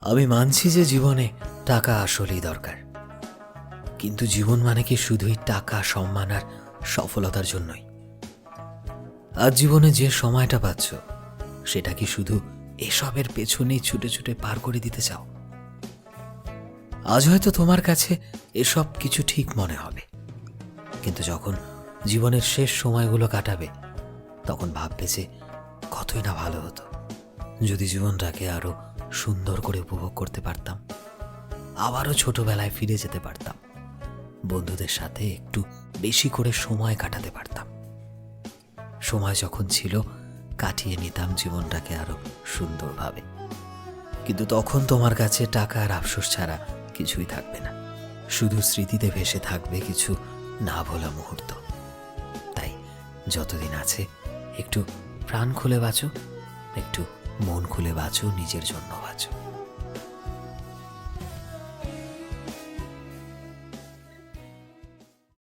আমি মানছি যে জীবনে টাকা আসলেই দরকার। কিন্তু জীবন মানে কি শুধুই টাকা, সম্মান আর সফলতার জন্যই? আজ জীবনে যে সময়টা পাচ্ছ, সেটা কি শুধু এসবের পেছনেই ছুটে ছুটে পার করে দিতে চাও? আজ হয়তো তোমার কাছে এসব কিছু ঠিক মনে হবে। কিন্তু যখন জীবনের শেষ সময়গুলো কাটাবে, তখন ভাববে যে কতই না ভালো হতো। যদি জীবনটাকে আরও সুন্দর করে উপভোগ করতে পারতাম। আবারও ছোটবেলায় ফিরে যেতে পারতাম। বন্ধুদের সাথে একটু বেশি করে সময় কাটাতে পারতাম। সময় যখন ছিল, কাটিয়ে নিতাম জীবনটাকে আরও সুন্দরভাবে। কিন্তু তখন তোমার কাছে টাকা আর আফসোস ছাড়া কিছুই থাকবে না। শুধু স্মৃতিতে ভেসে থাকবে কিছু না ভোলা মুহূর্ত। তাই যতদিন আছে, একটু প্রাণ খুলে বাঁচো, একটু মন খুলে বাঁচো নিজের জন্য বাঁচো।